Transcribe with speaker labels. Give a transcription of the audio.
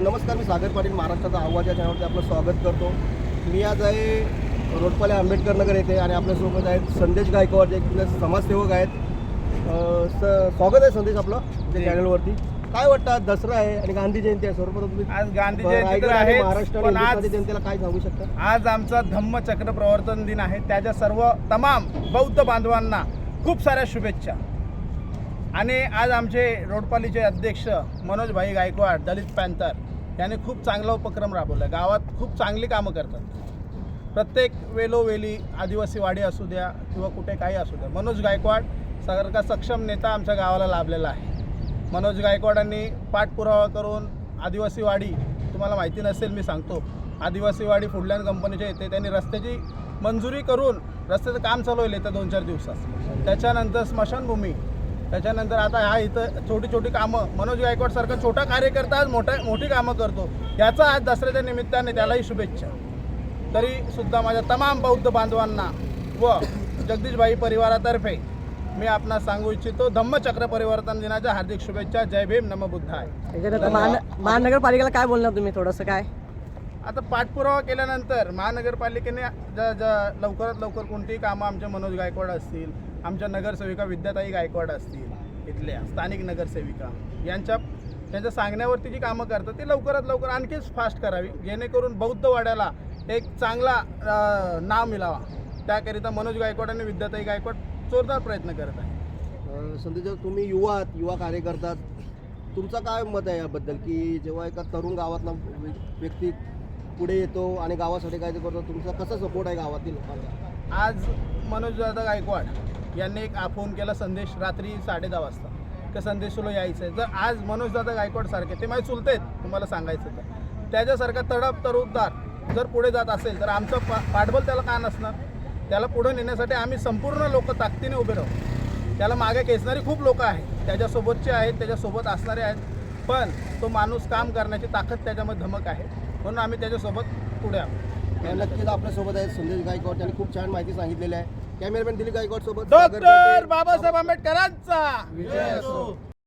Speaker 1: नमस्कार मी सागर पाटील महाराष्ट्राचा आवाज या चॅनलवरती आपलं स्वागत करतो. मी आज आहे रोडपाले आंबेडकर नगर येथे आणि आपल्यासोबत आहेत संदेश गायकवाड जे आपले समाजसेवक आहेत. स- स्वागत आहे संदेश आपलं त्या चॅनलवरती काय वाटतं आज दसरा आहे आणि गांधी जयंती आहे सर्वप्रथम तुम्ही
Speaker 2: आज गांधी जयंती आहे
Speaker 1: महाराष्ट्र
Speaker 2: आज
Speaker 1: जनतेला काय सांगू शकता?
Speaker 2: आज आमचा धम्मचक्र प्रवर्तन दिन आहे. त्याच्या सर्व तमाम बौद्ध बांधवांना खूप साऱ्या शुभेच्छा. आणि आज आमचे रोडपालीचे अध्यक्ष मनोजभाई गायकवाड दलित पॅन्थर यांनी खूप चांगला उपक्रम राबवला. गावात खूप चांगली कामं करतात. प्रत्येक वेलोवेली आदिवासी वाडी असू द्या किंवा कुठे काही असू द्या मनोज गायकवाड सारखा सक्षम नेता आमच्या गावाला लाभलेला आहे. मनोज गायकवाडांनी पाठपुरावा करून आदिवासी वाडी तुम्हाला माहिती नसेल मी सांगतो आदिवासी वाडी फुडलँड कंपनीच्या येते त्यांनी रस्त्याची मंजुरी करून रस्त्याचं काम चालवलं येतं दोन चार दिवसात. त्याच्यानंतर स्मशानभूमी त्याच्यानंतर आता ह्या इथं छोटी छोटी कामं मनोज गायकवाड सारखा छोटा कार्यकर्ता आज मोठ्या मोठी कामं करतो. याचा आज दसऱ्याच्या निमित्ताने त्यालाही शुभेच्छा. तरी सुद्धा माझ्या तमाम बौद्ध बांधवांना व जगदीशभाई परिवारातर्फे मी आपणास सांगू इच्छितो धम्मचक्र परिवर्तन दिनाच्या हार्दिक शुभेच्छा. जय भीम नम बुद्धाय.
Speaker 3: महानगरपालिकेला काय बोलणार तुम्ही? थोडंसं काय?
Speaker 2: आता पाठपुरावा केल्यानंतर महानगरपालिकेने ज ज लवकरात लवकर कोणतीही कामं आमच्या मनोज गायकवाड असतील आमच्या नगरसेविका विद्याताई गायकवाड असतील इथल्या स्थानिक नगरसेविका यांच्या त्यांच्या सांगण्यावरती जी कामं करतात ती लवकरात लवकर आणखीच फास्ट करावी जेणेकरून बौद्ध वाड्याला एक चांगला नाव मिळावा. त्याकरिता मनोज गायकवाड आणि विद्याताई गायकवाड जोरदार प्रयत्न करत आहे
Speaker 1: अ, तुम्ही युवा आहात युवा कार्यकर्ता तुमचं काय मत आहे याबद्दल? की जेव्हा एका तरुण गावातला व्य- व्यक्ती पुढे येतो आणि गावासाठी काय करतो. तुमचा कसा सपोर्ट आहे गावातील लोकांना
Speaker 2: आज मनोजदादा गायकवाड यांनी एक फोन केला संदेश रात्री साडे दहा वाजता. की संदेश तुला यायचं आहे जर आज मनोजदादा गायकवाड सारखे ते माझे चुलते आहेत तुम्हाला सांगायचं तर त्याच्यासारखा तडप तरुणदार जर पुढे जात असेल तर आमचं पा पाठबळ त्याला का नसणार? त्याला पुढे नेण्यासाठी आम्ही संपूर्ण लोक ताकदीने उभे राहू. त्याला मागे खेचणारी खूप लोक आहेत. त्याच्यासोबतचे आहेत त्याच्यासोबत असणारे आहेत. पण तो माणूस काम करण्याची ताकद त्याच्यामध्ये धमक आहे. म्हणून आम्ही त्याच्यासोबत पुढे आहोत
Speaker 1: नक्कीच आपल्यासोबत आहेत संदेश गायकवाड त्यांनी खूप छान माहिती सांगितलेली आहे. कॅमेरामॅन दिलीप गायकवाड सोबत
Speaker 2: डॉक्टर. बाबासाहेब आंबेडकरांचा.
Speaker 1: विजय असो.